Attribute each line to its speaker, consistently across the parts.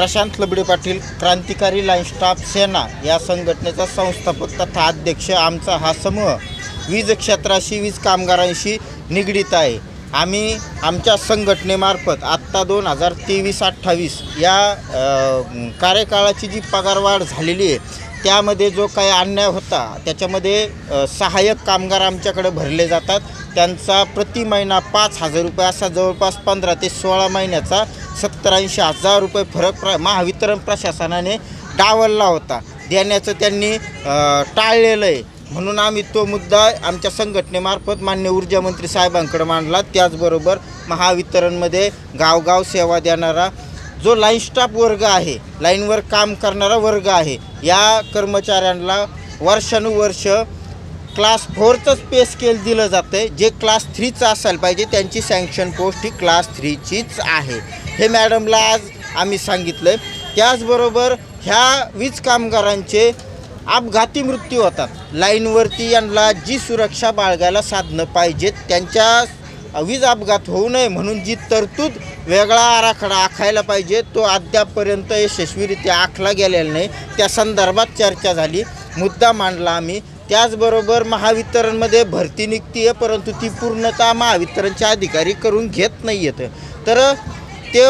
Speaker 1: प्रशांत लबडे पाटील क्रांतिकारी line staff सेना या संघटनेचा संस्थापक तथा अध्यक्ष आमचा हा समूह वीज क्षेत्राशी वीज कामगारांशी निगडीत आहे. आम्ही आमच्या संघटनेमार्फत आत्ता दोन हजार तेवीस अठ्ठावीस या कार्यकाळाची जी पगारवाढ झालेली आहे त्यामध्ये जो काही अन्याय होता त्याच्यामध्ये सहाय्यक कामगार आमच्याकडे भरले जातात. त्यांचा प्रति महिना पाच हजार रुपये असा जवळपास पंधरा ते सोळा महिन्याचा सत्तर ऐंशी हजार रुपये फरक प्र महावितरण प्रशासनाने डावलला होता. देण्याचं त्यांनी टाळलेलं आहे. म्हणून आम्ही तो मुद्दा आमच्या संघटनेमार्फत मान्य ऊर्जामंत्री साहेबांकडे मांडला. त्याचबरोबर महावितरणमध्ये गावगाव सेवा देणारा जो लाईन स्टाफ वर्ग आहे लाईनवर काम करणारा वर्ग आहे या कर्मचाऱ्यांना वर्षानुवर्ष क्लास फोरचंच पे स्केल दिलं जातं आहे जे क्लास थ्रीचं असायला पाहिजे त्यांची सँक्शन पोस्ट ही क्लास थ्रीचीच आहे. हे मॅडमला आज आम्ही सांगितलं त्याचबरोबर ह्या वीज कामगारांचे अपघाती मृत्यू होतात. लाईनवरती यांना जी सुरक्षा बाळगायला साधनं पाहिजेत त्यांच्या वीज अपघात होऊ नये म्हणून जी तरतूद वेगळा आराखडा आखायला पाहिजे तो अद्यापपर्यंत यशस्वीरित्या आखला गेलेला नाही. त्या संदर्भात चर्चा झाली मुद्दा मांडला आम्ही. त्याचबरोबर महावितरणमध्ये भरती निघती आहे परंतु ती पूर्णतः महावितरणचे अधिकारी करून घेत नाही आहेत तर ते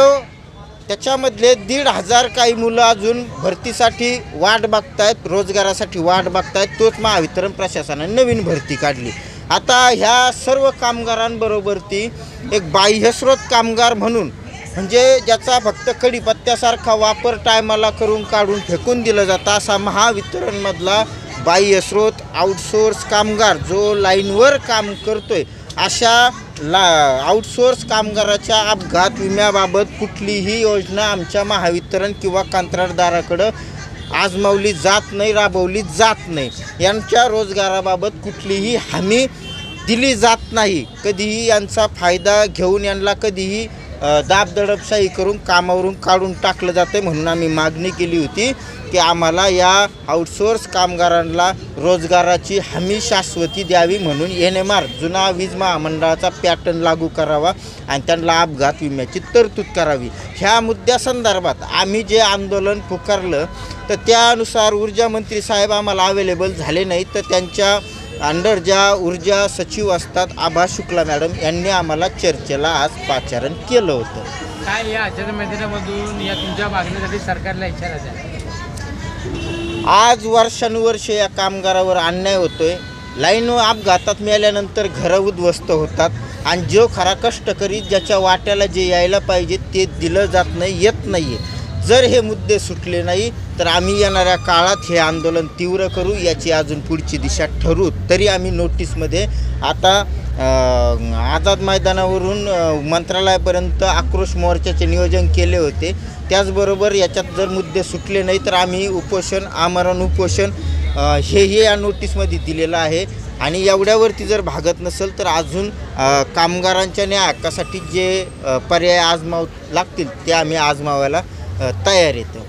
Speaker 1: त्याच्यामधले दीड हजार काही मुलं अजून भरतीसाठी वाट बघतायत रोजगारासाठी वाट बघतायत. तोच महावितरण प्रशासनाने नवीन भरती काढली. आता ह्या सर्व कामगारांबरोबर ती एक बाह्यस्रोत कामगार म्हणून म्हणजे ज्याचा फक्त कडीपत्त्यासारखा वापर टायमाला करून काढून फेकून दिलं जातं असा महावितरणमधला बाह्यस्रोत आउटसोर्स कामगार जो लाईनवर काम करतोय अशा ला आउटसोर्स कामगाराच्या अपघात विम्याबाबत कुठलीही योजना आमच्या महावितरण किंवा कंत्राटदाराकडं आजमावली जात नाही राबवली जात नाही. यांच्या रोजगाराबाबत कुठलीही हमी दिली जात नाही. कधीही यांचा फायदा घेऊन यांना कधीही दाबदडपशाही करून कामावरून काढून टाकलं जातं आहे म्हणून आम्ही मागणी केली होती की आम्हाला या आउटसोर्स कामगारांना रोजगाराची हमी शाश्वती द्यावी म्हणून एन एम आर जुना वीज महामंडळाचा पॅटर्न लागू करावा आणि त्यांना अपघात विम्याची तरतूद करावी. ह्या मुद्द्यासंदर्भात आम्ही जे आंदोलन पुकारलं तर त्यानुसार ऊर्जा मंत्री साहेब आम्हाला अवेलेबल झाले नाहीत तर त्यांच्या अंडर ज्या ऊर्जा सचिव असतात आभा शुक्ला मॅडम यांनी आम्हाला चर्चेला आज पाचारण केलं होतं.
Speaker 2: काय या आचार्य मैदानामधून या तुमच्या मागणीसाठी सरकारला इशारा द्या.
Speaker 1: आज वर्षानुवर्ष या कामगारावर अन्याय होतोय. लाईन अपघातात मिळाल्यानंतर घरं उद्ध्वस्त होतात आणि जो खरा कष्टकरी ज्याच्या वाट्याला जे यायला पाहिजे ते दिलं जात नाही येत नाही आहे जर हे मुद्दे सुटले नाही तर आम्ही येणाऱ्या काळात हे आंदोलन तीव्र करू याची अजून पुढची दिशा ठरू. तरी आम्ही नोटीसमध्ये आता आझाद मैदानावरून मंत्रालयापर्यंत आक्रोश मोर्चाचे नियोजन केले होते. त्याचबरोबर याच्यात जर मुद्दे सुटले नाही तर आम्ही उपोषण आमरण उपोषण हेही या नोटीसमध्ये दिलेलं आहे. आणि एवढ्यावरती जर भागत नसेल तर अजून कामगारांच्या न्याय हक्कासाठी जे पर्याय आजमाव लागतील ते आम्ही आजमावायला
Speaker 3: તૈયારી તો.